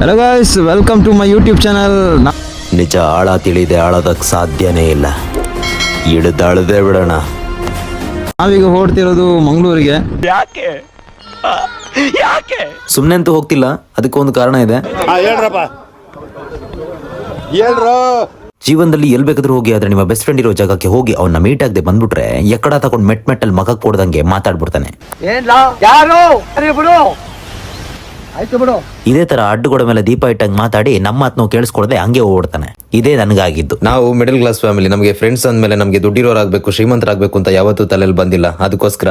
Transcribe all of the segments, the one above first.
Hello guys welcome to my YouTube channel ನಿಜ ಆಳ ತಿಳಿದೆ ಆಳೋದಕ್ಕೆ ಸಾಧ್ಯನೇ ಇಲ್ಲ. ಇಳಿದಳದೆ ಬಿಡೋಣ. ನಾವೀಗ ಹೊರಡ್ತಿರೋದು ಮಂಗಳೂರಿಗೆ. ಯಾಕೆ? ಯಾಕೆ? ಸುಮ್ಮನೆ ಅಂತೂ ಹೋಗ್ತಿಲ್ಲ ಅದಕ್ಕೊಂದು ಕಾರಣ ಇದೆ. ಹಾ ಹೇಳ್ರಪ್ಪ. ಹೇಳ್ರು. ಜೀವನದಲ್ಲಿ ಎಲ್ಲಿ ಬೇಕಾದ್ರೂ ಹೋಗಿ ಆದ್ರೆ ನಿಮ್ಮ ಬೆಸ್ಟ್ ಫ್ರೆಂಡ್ ಇರೋ ಜಾಗಕ್ಕೆ ಹೋಗಿ ಅವನ್ನ ಮೀಟ್ ಆಗದೆ ಬಂದ್ಬಿಟ್ರೆ ಎಕ್ಕಡ ತಗೊಂಡ್ ಮೆಟ್ ಮೆಟ್ಟಲ್ಲಿ ಮಗಕ್ ಕೊಡ್ದಂಗೆ ಮಾತಾಡ್ಬಿಡ್ತಾನೆ ಯಾರು ಅರೆ ಬಿಡು ಆಯ್ತು ಬಿಡು ಇದೇ ತರ ಅಡ್ಡುಗೋಡ ಮೇಲೆ ದೀಪ ಇಟ್ಟಂಗ್ ಮಾತಾಡಿ ನಮ್ಮ ಮಾತು ಕೇಳಿಸ್ಕೊಳ್ದೆ ಕೇಳಿಸ್ಕೊಡದೆ ಹಂಗೆ ಓಡ್ತಾನೆ. ಇದೇ ನನಗಾಗಿದ್ದು. ನಾವು ಮಿಡಲ್ ಕ್ಲಾಸ್ ಫ್ಯಾಮಿಲಿ ನಮಗೆ ಫ್ರೆಂಡ್ಸ್ ಅಂದಮೇಲೆ ನಮಗೆ ದುಡ್ಡಿರೋರಾಗಬೇಕು ಶ್ರೀಮಂತರಾಗಬೇಕು ಅಂತ ಯಾವತ್ತೂ ತಲೆಯಲ್ಲಿ ಬಂದಿಲ್ಲ. ಅದಕ್ಕೋಸ್ಕರ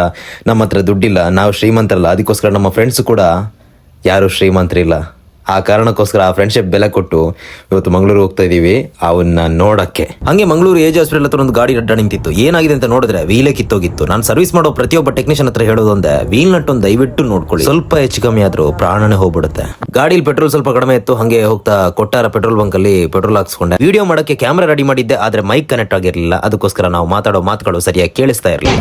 ನಮ್ಮ ಹತ್ರ ದುಡ್ಡಿಲ್ಲ. ನಾವು ಶ್ರೀಮಂತರಲ್ಲ. ಅದಕ್ಕೋಸ್ಕರ ನಮ್ಮ ಫ್ರೆಂಡ್ಸ್ ಕೂಡ ಯಾರು ಶ್ರೀಮಂತರಿಲ್ಲ. ಆ ಕಾರಣಕ್ಕೋಸ್ಕರ ಆ ಫ್ರೆಂಡ್ಶಿಪ್ ಬೆಲೆ ಕೊಟ್ಟು ಇವತ್ತು ಮಂಗಳೂರು ಹೋಗ್ತಾ ಇದೀವಿ. ಅವನ್ನ ನೋಡಕ್ಕೆ. ಹಂಗೆ ಮಂಗಳೂರು ಏಜ್ ಹಾಸ್ಪಿಟಲ್ ಹತ್ರ ಒಂದು ಗಾಡಿ ಅಡ್ಡ ನಿಂತಿತ್ತು. ಏನಾಗಿದೆ ಅಂತ ನೋಡಿದ್ರೆ ವೀಲೇ ಕಿತ್ತೋಗಿತ್ತು. ನಾನು ಸರ್ವಿಸ್ ಮಾಡೋ ಪ್ರತಿಯೊಬ್ಬ ಟೆಕ್ನಿಷಿಯನ್ ಹತ್ರ ಹೇಳೋದು ವೀಲ್ ನಟ್ ಒಂದು ದಯವಿಟ್ಟು ನೋಡ್ಕೊಳ್ಳಿ. ಸ್ವಲ್ಪ ಹೆಚ್ಚು ಕಮ್ಮಿ ಆದ್ರೂ ಪ್ರಾಣನೇ ಹೋಗ್ಬಿಡುತ್ತೆ. ಗಾಡಿಲಿ ಪೆಟ್ರೋಲ್ ಸ್ವಲ್ಪ ಕಡಿಮೆ ಇತ್ತು. ಹಂಗೆ ಹೋಗ್ತಾ ಕೊಟ್ಟಾರ ಪೆಟ್ರೋಲ್ ಬಂಕ್ ಅಲ್ಲಿ ಪೆಟ್ರೋಲ್ ಹಾಕ್ಸ್ಕೊಂಡೆ. ವಿಡಿಯೋ ಮಾಡಕ್ಕೆ ಕ್ಯಾಮ್ರಾ ರೆಡಿ ಮಾಡಿದ್ದೆ, ಆದ್ರೆ ಮೈಕ್ ಕನೆಕ್ಟ್ ಆಗಿರ್ಲಿಲ್ಲ. ಅದಕ್ಕೋಸ್ಕರ ನಾವು ಮಾತಾಡೋ ಮಾತುಗಳು ಸರಿಯಾಗಿ ಕೇಳಿಸ್ತಾ ಇರಲಿಲ್ಲ.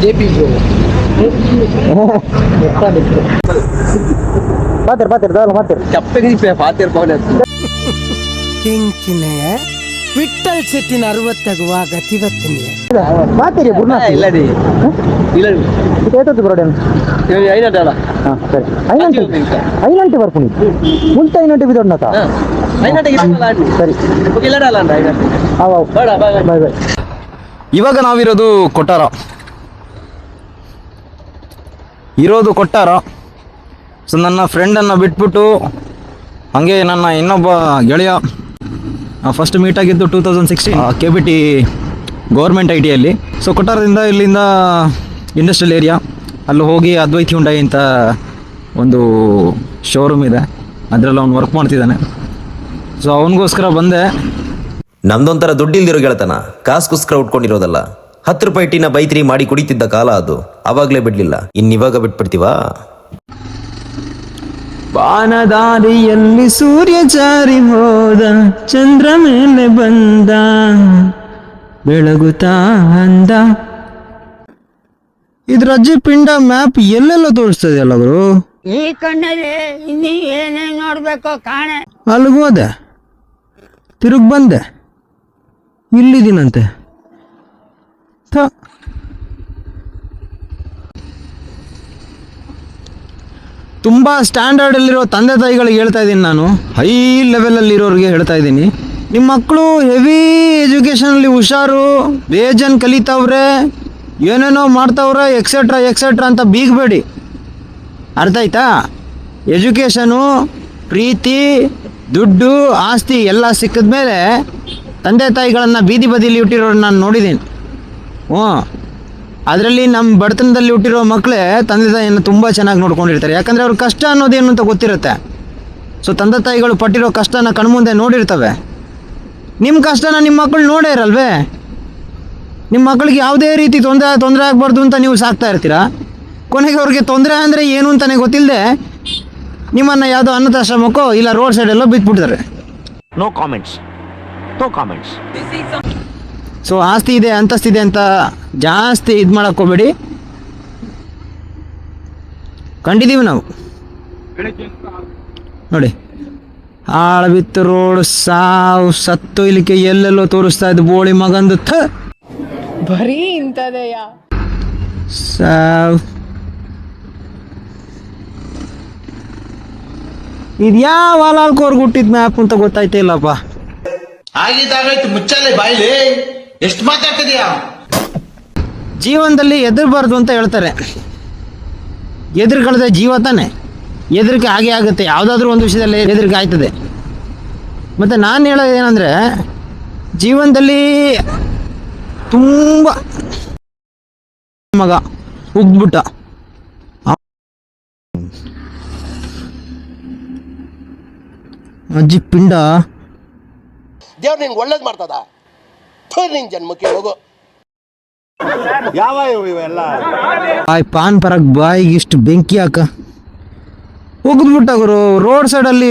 ಜೆ ಪಿ ಬ್ರೋ ಮಾತಾಡ್ ಮಾತಾಡ್ ಮಾತಾಡ್ ಚಪ್ಪಗೆ ಪಾತಿರ್ ಪವನ್ ಬೆಂಕಿನ ವಿಠಲ್ ಶೆಟ್ಟಿನ ಅರವತ್ತಾಗುವ ಗತಿವತ್ತನೆಯ ಮಾತಾಡಿ ಗುಡ್ ಇಲ್ಲ ರೀ. ಇಲ್ಲ ರೀ. ಏತದ್ದು ಬ್ರೋಡನ್ ಐನಟ ಅಲ್ಲ. ಹಾಂ ಸರಿ. ಐನಂಟೆ ಐನಂಟೆ ಬರ್ಪುಣಿ. ಮುಂಚೆ ಐನಂಟಿ ಬಿದೋಡ್ನತ ಐನಟಿಗೆ ಸರಿ. ಬಾಯ್ ಇವಾಗ ನಾವಿರೋದು ಕೊಟ್ಟಾರ. ಇರೋದು ಕೊಟ್ಟಾರ. ಸೊ ನನ್ನ ಫ್ರೆಂಡನ್ನು ಬಿಟ್ಬಿಟ್ಟು ಹಾಗೆ ನನ್ನ ಇನ್ನೊಬ್ಬ ಗೆಳೆಯ ಫಸ್ಟ್ ಮೀಟ್ ಆಗಿದ್ದು two thousand sixteen K B T government I ಟಿಯಲ್ಲಿ so ಕೊಟ್ಟಾರದಿಂದ ಇಲ್ಲಿಂದ ಇಂಡಸ್ಟ್ರಿಯಲ್ ಏರಿಯಾ ಅಲ್ಲಿ ಹೋಗಿ ಅದ್ವೈತಿ ಹುಂಡೈ ಅಂತ ಒಂದು ಶೋರೂಮ್ ಇದೆ. ಅದರಲ್ಲಿ ಅವ್ನು ವರ್ಕ್ ಮಾಡ್ತಿದ್ದಾನೆ. ಸೊ ಅವನಿಗೋಸ್ಕರ ಬಂದೆ. ನಮ್ದೊಂಥರ ದುಡ್ಡಿಲ್ದಿರೋ ಗೆಳತನ, ಕಾಸ್ಗೋಸ್ಕರ ಉಟ್ಕೊಂಡಿರೋದಲ್ಲ. ಹತ್ತು ರೂಪಾಯಿ ಟೀನ ಬೈತ್ರಿ ಮಾಡಿ ಕುಡಿತಿದ್ದ ಕಾಲ ಅದು, ಅವಾಗಲೇ ಬಿಡ್ಲಿಲ್ಲ. ಇನ್ನಿವಾಗ ಬಿಟ್ಬಿಡ್ತೀವಾ? ಬಾನದಾರಿಯಲ್ಲಿ ಸೂರ್ಯ ಜಾರಿ ಹೋದ ಚಂದ್ರ ಮೇಲೆ ಬಂದ ಬೆಳಗುತ್ತಾ ಅಂದ. ಇದ್ರ ಅಜ್ಜಿ ಪಿಂಡ ಮ್ಯಾಪ್ ಎಲ್ಲೆಲ್ಲ ತೋರಿಸ್ತದೆ ಅಲ್ಲ ಏ ಈ ಕಣ್ಣಲ್ಲಿ ಇನ್ನಿ ಏನೇನ್ ನೋಡ್ಬೇಕು ಕಾಣೆ. ಅಲ್ಲಿಗೆ ಹೋದೆ. ತಿರುಗ್ ಬಂದೆ. ಇಲ್ಲಿದ್ದೀನಂತೆ. ಥ ತುಂಬ ಸ್ಟ್ಯಾಂಡರ್ಡಲ್ಲಿರೋ ತಂದೆ ತಾಯಿಗಳಿಗೆ ಹೇಳ್ತಾ ಇದ್ದೀನಿ ನಾನು. ಹೈ ಲೆವೆಲಲ್ಲಿರೋರಿಗೆ ಹೇಳ್ತಾ ಇದ್ದೀನಿ. ನಿಮ್ಮ ಮಕ್ಕಳು ಹೆವಿ ಎಜುಕೇಷನಲ್ಲಿ ಹುಷಾರು, ಬೇಜನ್ ಕಲಿತಾವ್ರೆ, ಏನೇನೋ ಮಾಡ್ತಾವ್ರೆ ಎಕ್ಸೆಟ್ರಾ ಎಕ್ಸೆಟ್ರಾ ಅಂತ ಬೀಗಬೇಡಿ. ಅರ್ಥ ಆಯ್ತಾ? ಎಜುಕೇಷನು ಪ್ರೀತಿ, ದುಡ್ಡು, ಆಸ್ತಿ ಎಲ್ಲ ಸಿಕ್ಕಿದ ಮೇಲೆ ತಂದೆ ತಾಯಿಗಳನ್ನು ಬೀದಿ ಬದಿಲಿ ಇಟ್ಟಿರೋರು ನಾನು ನೋಡಿದ್ದೀನಿ. ಹ್ಞೂ ಅದರಲ್ಲಿ ನಮ್ಮ ಬಡತನದಲ್ಲಿ ಹುಟ್ಟಿರೋ ಮಕ್ಕಳೇ ತಂದೆ ತಾಯಿಯನ್ನು ತುಂಬ ಚೆನ್ನಾಗಿ ನೋಡ್ಕೊಂಡಿರ್ತಾರೆ. ಯಾಕಂದರೆ ಅವ್ರ ಕಷ್ಟ ಅನ್ನೋದೇನು ಅಂತ ಗೊತ್ತಿರುತ್ತೆ. ಸೊ ತಂದೆ ತಾಯಿಗಳು ಪಟ್ಟಿರೋ ಕಷ್ಟನ ಕಣ್ಮುಂದೆ ನೋಡಿರ್ತವೆ. ನಿಮ್ಮ ಕಷ್ಟನ ನಿಮ್ಮ ಮಕ್ಕಳು ನೋಡೇ ಇರಲ್ವೇ? ನಿಮ್ಮ ಮಕ್ಕಳಿಗೆ ಯಾವುದೇ ರೀತಿ ತೊಂದರೆ ತೊಂದರೆ ಆಗಬಾರ್ದು ಅಂತ ನೀವು ಸಾಕ್ತಾ ಇರ್ತೀರಾ? ಕೊನೆಗೆ ಅವ್ರಿಗೆ ತೊಂದರೆ ಅಂದರೆ ಏನು ಅಂತಲೇ ಗೊತ್ತಿಲ್ಲದೆ ನಿಮ್ಮನ್ನು ಯಾವುದೋ ಅನಾಥಾಶ್ರಮಕ್ಕೋ ಇಲ್ಲ ರೋಡ್ ಸೈಡೆಲ್ಲೋ ಬಿಟ್ಬಿಡ್ತಾರೆ. No comments no comments so ಆಸ್ತಿ ಇದೆ ಅಂತಸ್ತಿದೆ ಅಂತ ಜಾಸ್ತಿ ಇದು ಮಾಡಕ್ಕೆ ಹೋಗ್ಬೇಡಿ. ಕಂಡಿದ್ದೀವಿ ನಾವು. ನೋಡಿ. ಆಳ ಬಿತ್ತು ರೋಡ್ ಸಾವು ಸತ್ತು ಇಲ್ಲಿಕ್ಕೆ ಎಲ್ಲೆಲ್ಲೋ ತೋರಿಸ್ತಾ ಇದ್ದು ಬೋಳಿ ಮಗಂದು ಥ. ಬರೀ ಇಂಥದೆಯ? ಸಾವು. ಇದು ಯಾವ ಅಲಾಲ್ಕೋರ್ಗೆ ಹುಟ್ಟಿದ ಮ್ಯಾಪ್ ಅಂತ ಗೊತ್ತಾಯ್ತಾ ಇಲ್ಲಪ್ಪ. ಆಗಿದ್ದಾಗಾಯ್ತು ಮುಚ್ಚಾಲೆ ಬಾಯ್ಲಿ. ಎಷ್ಟು ಮಾತಾಡ್ತಿದ್ಯಾ? ಜೀವನದಲ್ಲಿ ಎದುರಬಾರ್ದು ಅಂತ ಹೇಳ್ತಾರೆ. ಎದುರುಗಳದೆ ಜೀವ ತಾನೆ. ಎದುರಿಕೆ ಹಾಗೆ ಆಗುತ್ತೆ. ಯಾವುದಾದ್ರೂ ಒಂದು ವಿಷಯದಲ್ಲಿ ಹೆದರಿಕೆ ಆಯ್ತದೆ. ಮತ್ತು ನಾನು ಹೇಳೋದು ಏನಂದರೆ ಜೀವನದಲ್ಲಿ ತುಂಬ ಮಗ ಉಗ್ಬಿಟ್ಟ. ಅಜ್ಜಿ ಪಿಂಡ. ದೇವ್ರು ನಿಂಗೆ ಒಳ್ಳೇದು ಮಾಡ್ತದ? ನಿನ್ ಜನ್ಮಕ್ಕೆ ಹೋಗು. ಯಾವ ಇವು ಇವೆಲ್ಲ? ಬಾಯ್ ಪಾನ್ ಪರಕ್ ಬಾಯಿಗೆ ಇಷ್ಟು ಬೆಂಕಿ ಹಾಕ. ಉಗಿದ್ಬಿಟ್ಟ ಗುರು ರೋಡ್ ಸೈಡಲ್ಲಿ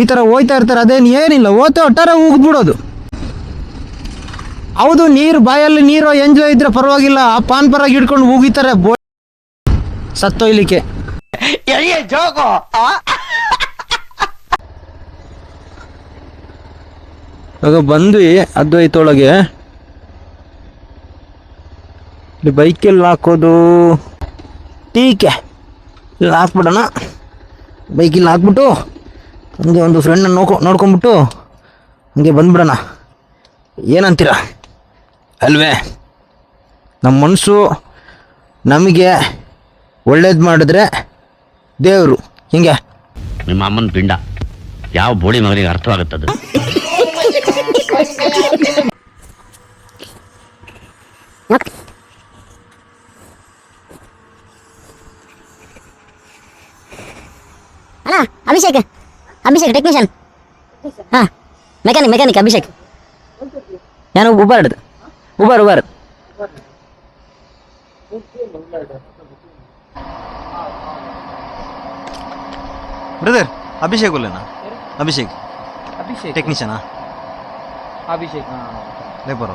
ಈ ಥರ ಹೋಯ್ತಾ ಇರ್ತಾರೆ ಅದೇನು ಏನಿಲ್ಲ ಓತ ಒಟ್ಟಾರೆ ಉಗಿದ್ಬಿಡೋದು ಹೌದು ನೀರು ಬಾಯಲ್ಲಿ ನೀರು ಎಂಜಾಯ್ ಇದ್ರೆ ಪರವಾಗಿಲ್ಲ ಆ ಪಾನ್ ಪರಾಗಿ ಹಿಡ್ಕೊಂಡು ಹೋಗಿತಾರೆ ಬೋ ಸತ್ತೊಯ್ಲಿಕ್ಕೆ. ಬಂದ್ವಿ ಅದ್ವೈತೊಳಗೆ. ಬೈಕೆಲ್ಲ ಹಾಕೋದು. ಟೀಕೆ. ಇಲ್ಲಿ ಹಾಕ್ಬಿಡೋಣ. ಬೈಕಿಲ್ಲಿ ಹಾಕ್ಬಿಟ್ಟು ಹಂಗೆ ಒಂದು ಫ್ರೆಂಡನ್ನ ನೋಡ್ಕೊ ನೋಡ್ಕೊಂಬಿಟ್ಟು ಹಂಗೆ ಬಂದ್ಬಿಡೋಣ. ಏನಂತೀರ? ಅಲ್ವೇ? ನಮ್ಮ ಮನಸ್ಸು ನಮಗೆ ಒಳ್ಳೇದು ಮಾಡಿದ್ರೆ ದೇವರು. ಹಿಂಗೆ. ನಿಮ್ಮ ಅಮ್ಮನ ಪಿಂಡ. ಯಾವ ಬೋಳಿ ಮಗನಿಗೆ ಅರ್ಥವಾಗುತ್ತದು ಅಣ್ಣ ಅಭಿಷೇಕ್. ಅಭಿಷೇಕ್ ಟೆಕ್ನಿಷಿಯನ್ ಹಾ ಮೆಕ್ಯಾನಿಕ್ ಮೆಕ್ಯಾನಿಕ್ ಅಭಿಷೇಕ್. ನಾನು ಉಬರ್ ಹಿಡ್ದು ಉಬರ್ ಉಬರ್ ಬ್ರದರ್ ಅಭಿಷೇಕ್ ಒಲ್ಲೆನಾ? ಅಭಿಷೇಕ್. ಅಭಿಷೇಕ್. ಟೆಕ್ನಿಷಿಯನಾ ಅಭಿಷೇಕ್ ಲೇಬರ್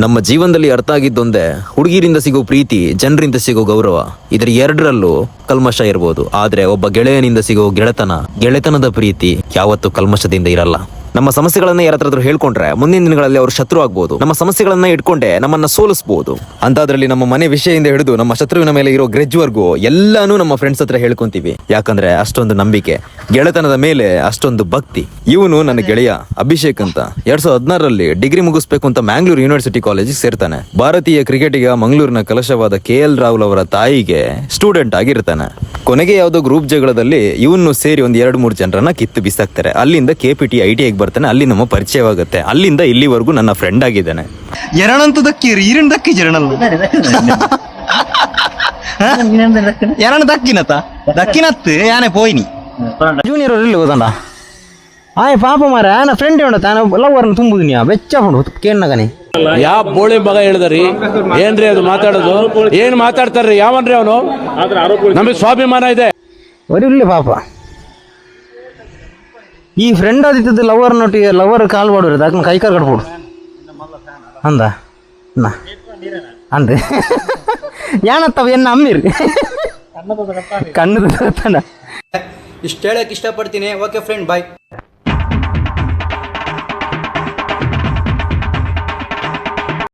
ನಮ್ಮ ಜೀವನದಲ್ಲಿ ಅರ್ಥ ಆಗಿದ್ದೊಂದೇ ಹುಡುಗಿರಿಂದ ಸಿಗೋ ಪ್ರೀತಿ, ಜನರಿಂದ ಸಿಗೋ ಗೌರವ, ಇದರ ಎರಡರಲ್ಲೂ ಕಲ್ಮಶ ಇರಬಹುದು ಆದ್ರೆ ಒಬ್ಬ ಗೆಳೆಯನಿಂದ ಸಿಗೋ ಗೆಳೆತನ, ಗೆಳೆತನದ ಪ್ರೀತಿ ಯಾವತ್ತೂ ಕಲ್ಮಶದಿಂದ ಇರಲ್ಲ. ನಮ್ಮ ಸಮಸ್ಯೆಗಳನ್ನ ಯಾರತ್ರಾದ್ರೂ ಹತ್ರ ಹೇಳ್ಕೊಂಡ್ರೆ ಮುಂದಿನ ದಿನಗಳಲ್ಲಿ ಅವರು ಶತ್ರು ಆಗ್ಬೋದು. ನಮ್ಮ ಸಮಸ್ಯೆಗಳನ್ನ ಇಟ್ಕೊಂಡೆ ನಮ್ಮನ್ನ ಸೋಲಿಸಬಹುದು ಅಂತಾದ್ರಲ್ಲಿ ನಮ್ಮ ಮನೆ ವಿಷಯದಿಂದ ಹಿಡಿದು ನಮ್ಮ ಶತ್ರುವಿನ ಮೇಲೆ ಇರೋ ಗ್ರೆಜ್ವರ್ಗೂ ಎಲ್ಲಾನು ನಮ್ಮ ಫ್ರೆಂಡ್ಸ್ ಹತ್ರ ಹೇಳ್ಕೊಂತೀವಿ. ಯಾಕಂದ್ರೆ ಅಷ್ಟೊಂದು ನಂಬಿಕೆ ಗೆಳೆತನದ ಮೇಲೆ ಅಷ್ಟೊಂದು ಭಕ್ತಿ. ಇವನು ನನ್ನ ಗೆಳೆಯ ಅಭಿಷೇಕ್ ಅಂತ. ಎರಡ್ ಸಾವಿರದ ಹದಿನಾರರಲ್ಲಿ ಡಿಗ್ರಿ ಮುಗಿಸ್ಬೇಕು ಅಂತ ಮ್ಯಾಂಗ್ಳೂರ್ ಯೂನಿವರ್ಸಿಟಿ ಕಾಲೇಜಿಗೆ ಸೇರ್ತಾನೆ. ಭಾರತೀಯ ಕ್ರಿಕೆಟಿಗ ಮಂಗಳೂರಿನ ಕಲಶವಾದ ಕೆ ಎಲ್ ರಾಹುಲ್ ಅವರ ತಾಯಿಗೆ ಸ್ಟೂಡೆಂಟ್ ಆಗಿರ್ತಾನೆ. ಕೊನೆಗೆ ಯಾವುದೋ ಗ್ರೂಪ್ ಜಗಳದಲ್ಲಿ ಇವನು ಸೇರಿ ಒಂದ್ ಎರಡು ಮೂರು ಜನರನ್ನ ಕಿತ್ತು ಬಿಸಾಕ್ತಾರೆ. ಅಲ್ಲಿಂದ K P T I T ಐಗೆ ಬರ್ತಾನೆ ಅಲ್ಲಿ ನಮ್ಮ ಪರಿಚಯವಾಗುತ್ತೆ. ಅಲ್ಲಿಂದ ಇಲ್ಲಿವರೆಗೂ ನನ್ನ ಫ್ರೆಂಡ್ ಆಗಿದ್ದಾನೆ. ಎರಡಂತೂ ದಕ್ಕಿರಿ ಈರಿನ ದಕ್ಕಿ ಜರಣಲ್ಲ ಎರಡು ದಕ್ಕಿನತ ದಕ್ಕಿನತ್ತು ಯಾನೆ ಪೋಯ್ನಿ. ಜೂನಿಯರ್ ಅವ್ರು ಇಲ್ಲಿ ಹೋದಂಡ ಆಯ್ ಪಾಪ ಮಾರ ನಾ ಫ್ರೆಂಡ್ ಉಂಡ ತಾನ ಲವರ್ನ ತುಂಬುದು ನೀ ಬೆಚ್ಚ ಹೊಂಡು ಕೇಣ್ಣಗನಿ ಯಾವ ಬೋಳಿ ಮಗ ಹೇಳಿದ್ರಿ? ಏನ್ರಿ ಅದು ಮಾತಾಡೋದು? ಏನ್ ಮಾತಾಡ್ತಾರ್ರಿ? ಯಾವನ್ರಿ ಅವನು? ನಮಗೆ ಸ್ವಾಭಿಮಾನ ಇದೆ. ಒರಿಲ್ಲ ಪಾಪ. ಈ ಫ್ರೆಂಡ್ ಆದಿತ್ತದ ಲವರ್ ನೋಟಿಗೆ ಲವರ್ ಕಾಲ್ ಬಾಡ್ರಿ ಅದನ್ನ ಕೈ ಕಾಲು ಕಟ್ಬಿಡು. ಅಂದ. ನಾ. ಅಂದೆ. ಏನತ್ತವ ಎನ್ನ ಅಮ್ಮಿರಿ. ಕಣ್ಣದ ಇಷ್ಟು ಹೇಳಕ್ ಇಷ್ಟಪಡ್ತೀನಿ. Okay friend bye